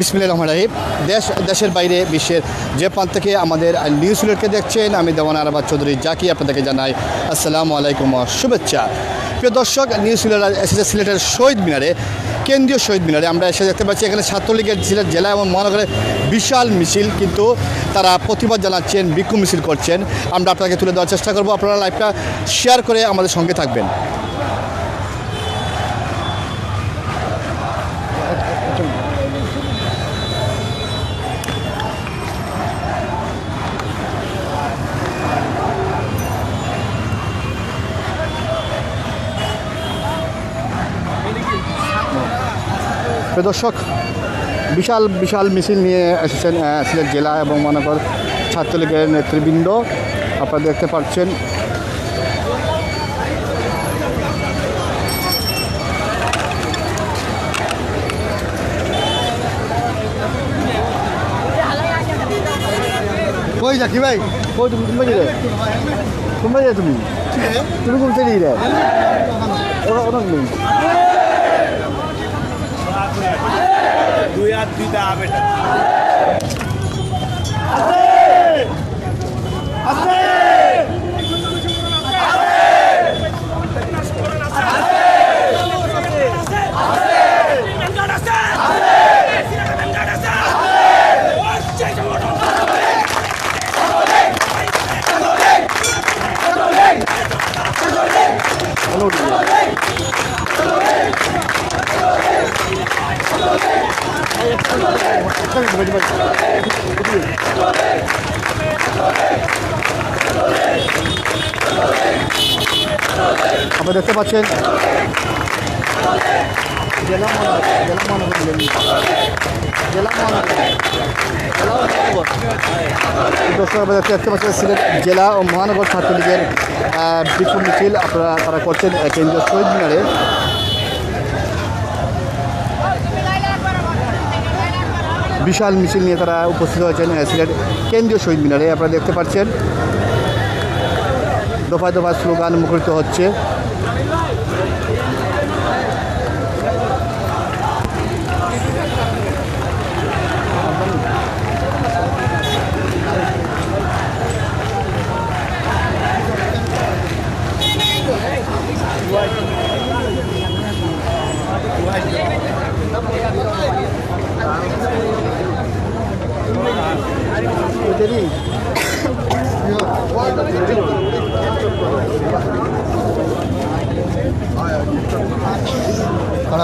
বিসমিল্লাহ রহমান রাহিম। দেশ, দেশের বাইরে বিশ্বের যে প্রান্ত থেকে আমাদের নিউজ দেখছেন, আমি দেওয়ান আরাবাদ চৌধুরী জাকি আপনাদেরকে জানাই আসসালামু আলাইকুম শুভেচ্ছা। প্রিয় দর্শক নিউজ এসেছে সিলেটের শহীদ মিনারে, কেন্দ্রীয় শহীদ মিনারে। আমরা এসে দেখতে পাচ্ছি এখানে ছাত্রলীগের সিলেট জেলা এবং মহানগরে বিশাল মিছিল, কিন্তু তারা প্রতিবাদ জানাচ্ছেন, বিক্ষোভ মিছিল করছেন। আমরা আপনাকে তুলে দেওয়ার চেষ্টা করব। আপনারা লাইভটা শেয়ার করে আমাদের সঙ্গে থাকবেন। দর্শক, বিশাল বিশাল মিছিল নিয়ে এসেছেন সিলেট জেলা এবং মহানগর ছাত্রলীগের নেতৃবৃন্দ। আপনারা দেখতে পাচ্ছেন, কই যাকি ভাই? কই তুমি? রে তুমি তুমি? রে ওরা দুই হাত দিতে হবে আপনারা দেখতে পাচ্ছেন। জেলা জেলা জেলা দেখতে পাচ্ছেন সিলেট জেলা ও মহানগর ছাত্রলীগের বিক্ষোভ মিছিল আপনারা, তারা করছেন কেন্দ্রীয় শহীদ মিনারে। বিশাল মিছিল নিয়ে তারা উপস্থিত হয়েছেন সিলেট কেন্দ্রীয় শহীদ মিনারে। আপনারা দেখতে পাচ্ছেন, দফায় দফায় স্লোগান মুখরিত হচ্ছে।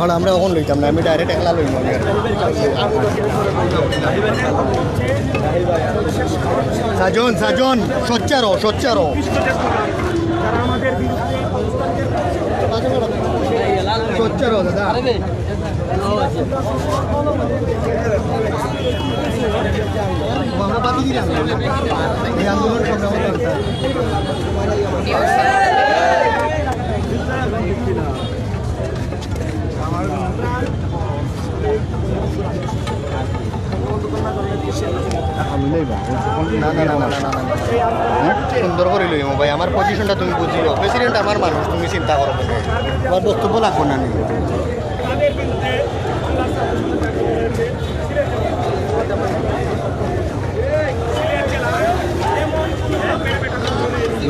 কারণ আমরা কখন লইতাম না? আমি ডাইরেক্ট একলা লইম। সাজন সাজন সোচ্চারো সোচ্চারো সোচ্চারো দাদা। এই আন্দোলন সংগ্রাম না না না না না না সুন্দর করে লইম ভাই আমার পজিশনটা তুমি বুঝিও প্রেসিডেন্ট আমার মানুষ তুমি চিন্তা করো আমার বক্তব্য লাগবো না নি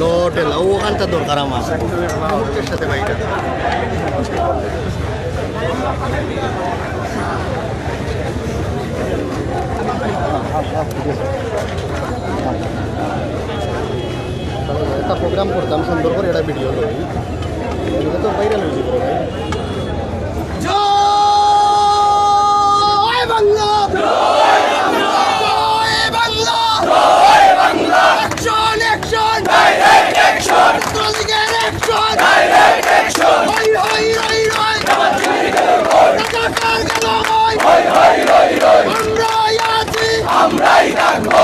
লোটে, লাউ ওখানটা দরকার আমার। সাথে ভাইটা একটা প্রোগ্রাম করতাম সুন্দর করে, একটা ভিডিও করি এটা তো ভাইরাল হয়েছে পুরো। ভাই জয় বাংলা আমরাই থাকব।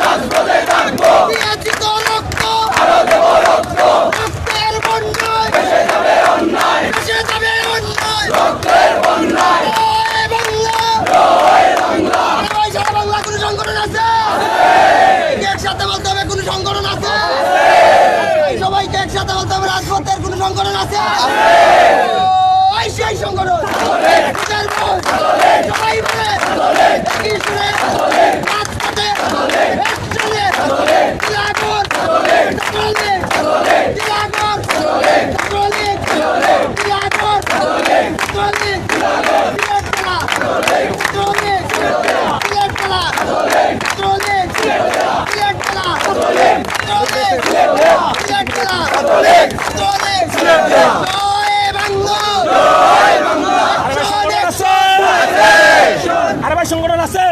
রাজপথে থাকব দিয়েছি তো রক্ত আরও দেব রক্ত রক্তের বন্যায় ভেসে যাবে অন্যায় ভেসে যাবে অন্যায় রক্তের বন্যায় জয় বাংলা জয় বাংলা ভাই সারা বাংলা কোনো সংগঠন আছে একসাথে বলতে হবে কোনো সংগঠন আছে সবাইকে একসাথে বলতে হবে রাজপথের কোনো সংগঠন আছে ওই সেই সংগঠন ভোটের ভোট সবাই বলে একই সুরে রাজপথে একসঙ্গে দিলাগর ছাত্রলীগ দিলাগর ছাত্রলীগ দিলাগর ছাত্রলীগ সিলেট জেলা ছাত্রলীগ সিলেট জেলা ছাত্রলীগ সিলেট জেলা ছাত্রলীগ সিলেট জেলা ছাত্রলীগ জয় বাংলা জয় বাংলা আরে ভাই সংগঠন আছে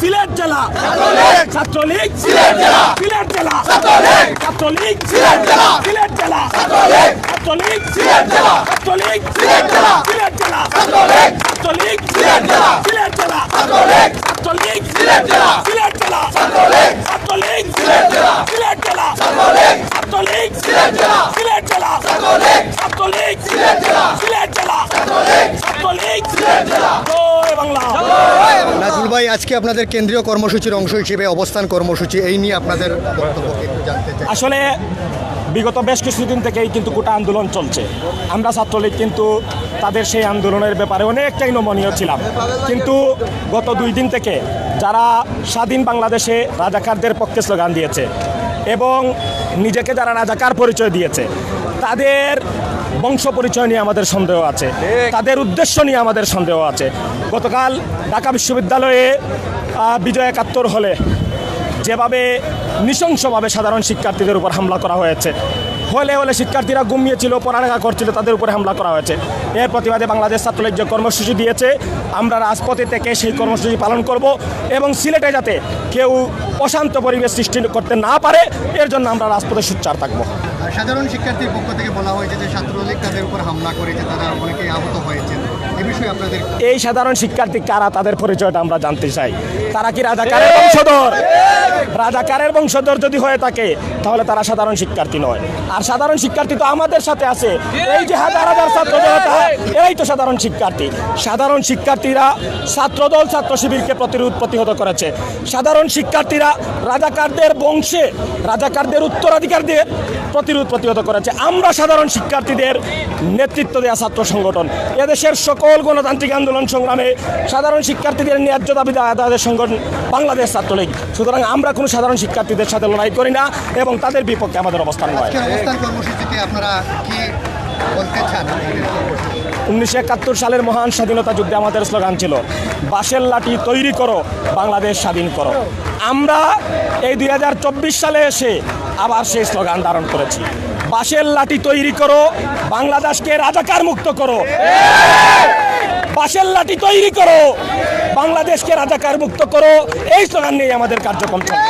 সিলেট জেলা ছাত্রলীগ সিলেট জেলা সিলেট জেলা ছাত্রলীগ ছাত্রলীগ সিলেট জেলা সিলেট জেলা ছাত্রলীগ ছাত্রলীগ সিলেট জেলা ছাত্রলীগ সিলেট জেলা সিলেট জেলা ছাত্রলীগ ছাত্রলীগ সিলেট জেলা সিলেট জেলা ছাত্রলীগ ছাত্রলীগ সিলেট জেলা সিলেট জেলা ছাত্রলীগ ছাত্রলীগ সিলেট জেলা সিলেট জেলা ছাত্রলীগ ছাত্রলীগ সিলেট জেলা সিলেট জেলা ছাত্রলীগ ছাত্রলীগ সিলেট জেলা সিলেট জেলা ছাত্রলীগ ছাত্রলীগ সিলেট জেলা জয় বাংলা নাজমুল ভাই, আজকে আপনাদের কেন্দ্রীয় কর্মসূচির অংশ হিসেবে অবস্থান কর্মসূচি, এই নিয়ে আপনাদের আসলে বিগত বেশ কিছুদিন থেকেই কিন্তু গোটা আন্দোলন চলছে। আমরা ছাত্রলীগ কিন্তু তাদের সেই আন্দোলনের ব্যাপারে অনেকটাই নমনীয় ছিলাম। কিন্তু গত দুই দিন থেকে যারা স্বাধীন বাংলাদেশে রাজাকারদের পক্ষে স্লোগান দিয়েছে এবং নিজেকে যারা রাজাকার পরিচয় দিয়েছে, তাদের বংশ পরিচয় নিয়ে আমাদের সন্দেহ আছে। তাদের উদ্দেশ্য নিয়ে আমাদের সন্দেহ আছে। গতকাল ঢাকা বিশ্ববিদ্যালয়ে বিজয় একাত্তর হলে যেভাবে নৃশংসভাবে সাধারণ শিক্ষার্থীদের উপর হামলা করা হয়েছে, হলে হলে শিক্ষার্থীরা ঘুমিয়েছিল, পড়ালেখা করছিল, তাদের উপরে হামলা করা হয়েছে। এর প্রতিবাদে বাংলাদেশ ছাত্রলীগ যে কর্মসূচি দিয়েছে, আমরা রাজপথে থেকে সেই কর্মসূচি পালন করব এবং সিলেটে যাতে কেউ অশান্ত পরিবেশ সৃষ্টি করতে না পারে, এর জন্য আমরা রাজপথে সুচ্চার থাকব। সাধারণ শিক্ষার্থীর পক্ষ থেকে বলা হয়েছে যে ছাত্রলীগ তাদের উপর হামলা করেছে তারা অনেকেই আহত হয়েছে এই বিষয়ে আপনাদের এই সাধারণ শিক্ষার্থী কারা তাদের পরিচয়টা আমরা জানতে চাই। তারা কি রাজাকারের বংশধর? রাজাকারের বংশধর যদি হয়ে থাকে, তাহলে তারা সাধারণ শিক্ষার্থী নয়। আর সাধারণ শিক্ষার্থী তো আমাদের সাথে আছে। এই যে হাজার হাজার ছাত্র জনতা, এরাই তো সাধারণ শিক্ষার্থী। সাধারণ শিক্ষার্থীরা ছাত্রদল, ছাত্র শিবিরকে প্রতিরোধ প্রতিহত করেছে। সাধারণ শিক্ষার্থীরা রাজাকারদের বংশে, রাজাকারদের উত্তরাধিকারদের প্রতিরোধ প্রতিহত করেছে। আমরা সাধারণ শিক্ষার্থীদের নেতৃত্ব দেওয়া ছাত্র সংগঠন। এদেশের সকল গণতান্ত্রিক আন্দোলন সংগ্রামে সাধারণ শিক্ষার্থীদের ন্যায্য দাবি আদায়ের সংগঠন বাংলাদেশ ছাত্রলীগ। সুতরাং আমরা কোনো সাধারণ শিক্ষার্থীদের সাথে লড়াই করি না এবং তাদের বিপক্ষে আমাদের অবস্থান নয়? উনিশশো একাত্তর সালের মহান স্বাধীনতা যুদ্ধে আমাদের স্লোগান ছিল বাঁশের লাঠি তৈরি করো বাংলাদেশ স্বাধীন করো। আমরা এই দুই হাজার চব্বিশ সালে এসে আবার সেই স্লোগান ধারণ করেছি বাঁশের লাঠি তৈরি করো বাংলাদেশকে রাজাকার মুক্ত করো। বাঁশের লাঠি তৈরি করো। বাংলাদেশকে রাজাকার মুক্ত করো। এই স্লোগান নিয়ে আমাদের কার্যক্রম চলবে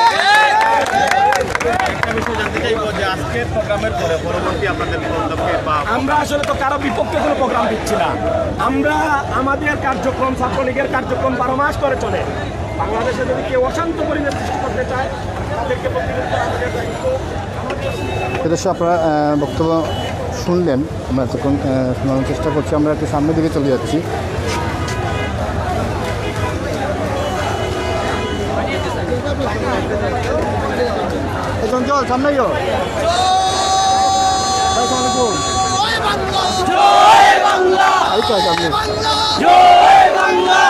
বা আমরা আসলে তো কারও বিপক্ষে কোনো প্রোগ্রাম দিচ্ছি না। আমরা আমাদের কার্যক্রম ছাত্রলীগের কার্যক্রম বারো মাস করে চলে। বাংলাদেশে যদি কেউ অশান্ত পরিবেশ সৃষ্টি করতে চায় তাদেরকে প্রতিরোধ আমাদের দায়িত্ব। এদেশে আপনারা বক্তব্য শুনলেন। আমরা যখন শোনানোর চেষ্টা করছি। আমরা একটু সামনের দিকে চলে যাচ্ছি। চঞ্চল সামনে গিয়ে জয় বাংলা। জয় Bangla.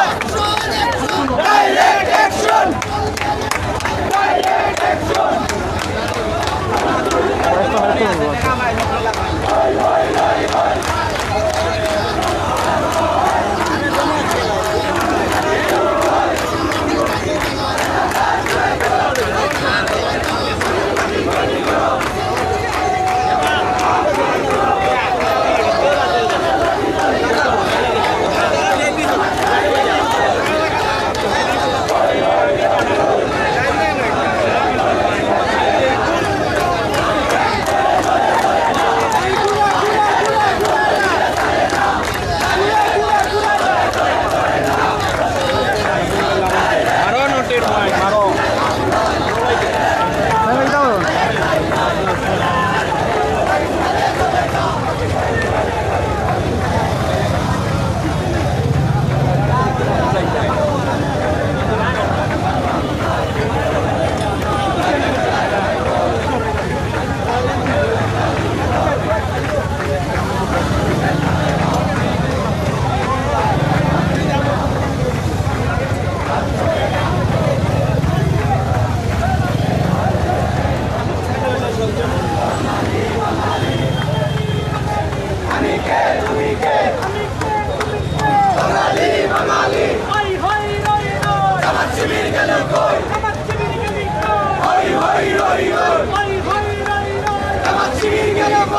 Action,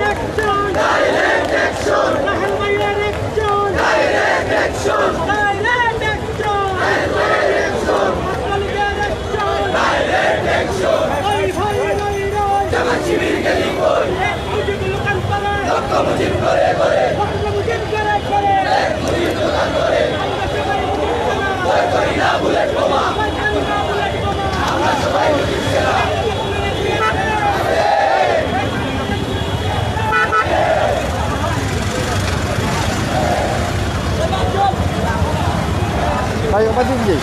action! Direct action! Rahel Mayer Tayo pa din, Jay.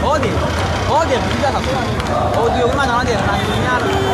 어디 어디 비가 잡고 어디 여기만 나와야 돼. 나 그냥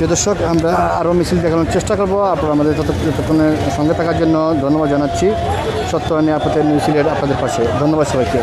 প্রিয় দর্শক, আমরা আরও মিছিল দেখানোর চেষ্টা করব। আপনারা আমাদের তত ততক্ষণের সঙ্গে থাকার জন্য ধন্যবাদ জানাচ্ছি। সত্য নিরাপত্তা মিছিলের আপনাদের পাশে। ধন্যবাদ সবাইকে।